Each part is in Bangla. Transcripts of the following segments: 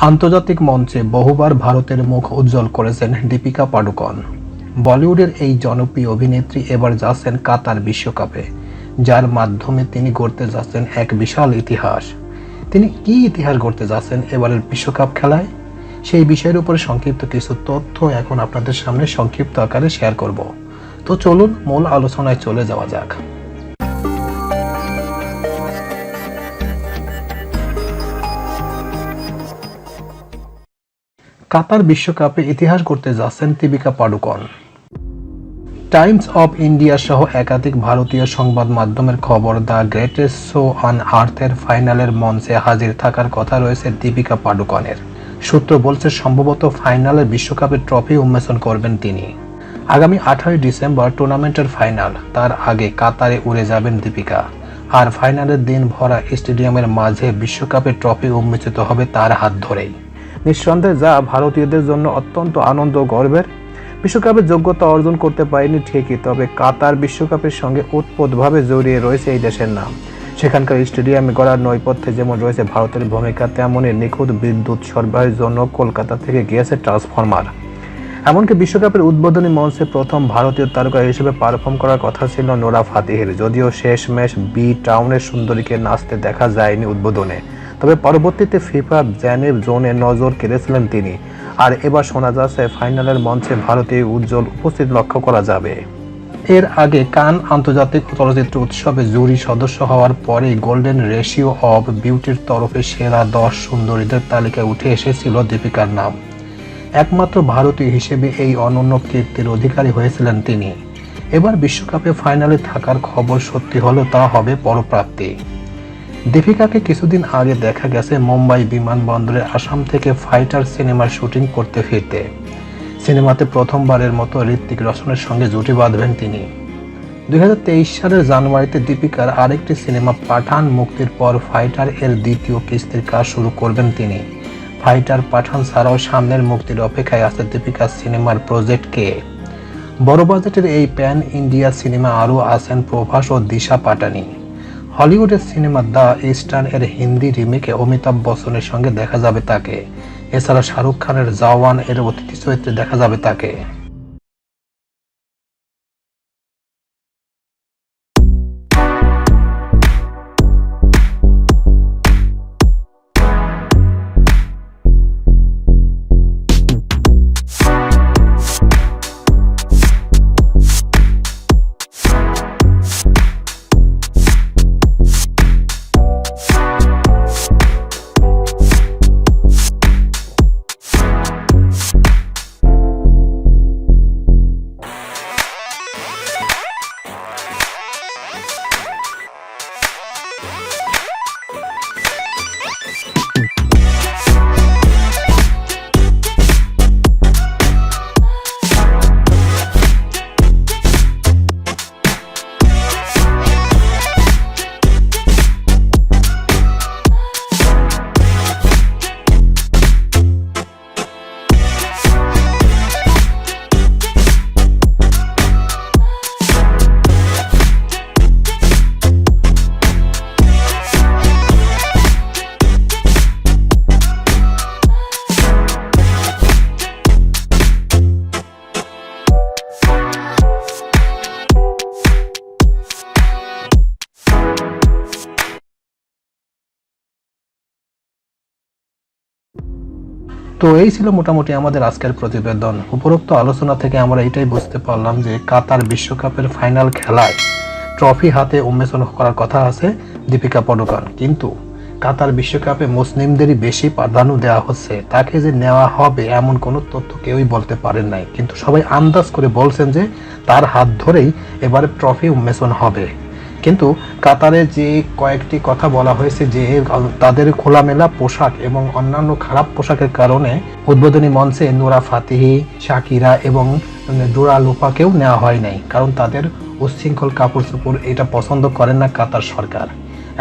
আন্তর্জাতিক মঞ্চে বহুবার ভারতের মুখ উজ্জ্বল করেছেন দীপিকা পাডুকন। বলিউডের এই জনপ্রিয় অভিনেত্রী এবার যাচ্ছেন কাতার বিশ্বকাপে, যার মাধ্যমে তিনি গড়তে যাচ্ছেন এক বিশাল ইতিহাস। তিনি কি ইতিহাস গড়তে যাচ্ছেন এবারের বিশ্বকাপ খেলায়? সেই বিষয়ের উপরে সংক্ষিপ্ত কিছু তথ্য এখন আপনাদের সামনে সংক্ষিপ্ত আকারে শেয়ার করব। তো চলুন মূল আলোচনায় চলে যাওয়া যাক। কাতার বিশ্বকাপে ইতিহাস করতে যাচ্ছেন Deepika Padukone. Times of India সহ একাধিক ভারতীয় সংবাদ মাধ্যমের খবর, দ্য গ্রেটেস্ট শো অন আর্থের ফাইনালের মঞ্চে হাজির থাকার কথা রয়েছে দীপিকা পাডুকনের। সূত্র বলছে, সম্ভবত ফাইনালের বিশ্বকাপের ট্রফি উন্মোচন করবেন তিনি। আগামী আঠারোই ডিসেম্বর টুর্নামেন্টের ফাইনাল, তার আগে কাতারে উড়ে যাবেন দীপিকা। আর ফাইনালের দিন ভরা স্টেডিয়ামের মাঝে বিশ্বকাপের ট্রফি উন্মোচিত হবে তার হাত ধরেই। নিঃসন্দেহে যা ভারতীয়দের জন্য অত্যন্ত আনন্দ ও গর্বের। বিশ্বকাপের যোগ্যতা অর্জন করতে পারেনি ঠিকই, তবে কাতার বিশ্বকাপের সঙ্গে উৎপতভাবে জড়িয়ে রয়েছে এই দেশের নাম। সেখানকার স্টেডিয়ামে গড়ার নৈপথ্যে যেমন রয়েছে ভারতের ভূমিকা, তেমনই নিখুঁত বিদ্যুৎ সরবরাহের জন্য কলকাতা থেকে গিয়েছে ট্রান্সফরমার। এমনকি বিশ্বকাপের উদ্বোধনী মঞ্চে প্রথম ভারতীয় তারকা হিসেবে পারফর্ম করার কথা ছিল নোরা ফাতিহের, যদিও শেষ ম্যাচ বি টাউনের সুন্দরীকে নাচতে দেখা যায়নি উদ্বোধনে। তবে পরবর্তীতে ফিফা জ্যানেব জোনে নজর কেড়েছিলেন তিনি। আর এবার শোনা যাচ্ছে ফাইনালের মঞ্চে ভারতীয় উজ্জ্বল উপস্থিত লক্ষ্য করা যাবে। এর আগে কান আন্তর্জাতিক চলচ্চিত্র উৎসবে জুরি সদস্য হওয়ার পরেই গোল্ডেন রেশিও অব বিউটির তরফে সেরা দশ সুন্দরীদের তালিকায় উঠে এসেছিল দীপিকার নাম। একমাত্র ভারতীয় হিসেবে এই অনন্য কীর্তির অধিকারী হয়েছিলেন তিনি। এবার বিশ্বকাপে ফাইনালে থাকার খবর সত্যি হলো তা হবে পরপ্রাপ্তি। দীপিকাকে কিছুদিন আগে দেখা গেছে মুম্বাই বিমানবন্দরে আসাম থেকে ফাইটার সিনেমার শুটিং করতে ফিরতে। সিনেমাতে প্রথমবারের মতো ঋত্বিক রোশনের সঙ্গে জুটি বাঁধবেন তিনি। দুই হাজার তেইশ সালের জানুয়ারিতে দীপিকার আরেকটি সিনেমা পাঠান মুক্তির পর ফাইটার এর দ্বিতীয় কিস্তির কাজ শুরু করবেন তিনি। ফাইটার পাঠান ছাড়াও সামনের মুক্তির অপেক্ষায় আছে দীপিকার সিনেমার প্রজেক্ট কে। বড় বাজেটের এই প্যান ইন্ডিয়া সিনেমা আরও আছেন প্রভাস ও দিশা পাটানি। হলিউডের সিনেমা দ্য ইস্টার্ন এর হিন্দি রিমেকে অমিতাভ বচ্চনের সঙ্গে দেখা যাবে তাকে। এছাড়া শাহরুখ খানের জওয়ান এর অতিথি চরিত্রে দেখা যাবে তাকে। তো এই ছিল মোটামুটি আমাদের আজকের প্রতিবেদন। উপরোক্ত আলোচনা থেকে আমরা এটাই বুঝতে পারলাম যে কাতার বিশ্বকাপের ফাইনাল খেলায় ট্রফি হাতে উন্মেষণ করার কথা আছে দীপিকা পাডুকন কিন্তু কাতার বিশ্বকাপে মুসলিমদেরই বেশি প্রাধান্য দেওয়া হচ্ছে। তাকে যে নেওয়া হবে এমন কোনো তথ্য কেউই বলতে পারেন নাই। কিন্তু সবাই আন্দাজ করে বলছেন যে তার হাত ধরেই এবারে ট্রফি উন্মেষণ হবে। কিন্তু কাতারে যে কয়েকটি কথা বলা হয়েছে যে, তাদের খোলামেলা পোশাক এবং অন্যান্য খারাপ পোশাকের কারণে উদ্বোধনী মঞ্চে নোরা ফাতিহি, শাকিরা এবং ডোরা লোপাকেও নেওয়া হয় নাই, কারণ তাদের উচ্ছৃঙ্খল কাপড় চোপড় এটা পছন্দ করেন না কাতার সরকার।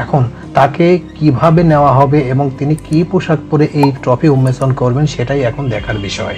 এখন তাকে কীভাবে নেওয়া হবে এবং তিনি কি পোশাক পরে এই ট্রফি উন্মোচন করবেন সেটাই এখন দেখার বিষয়।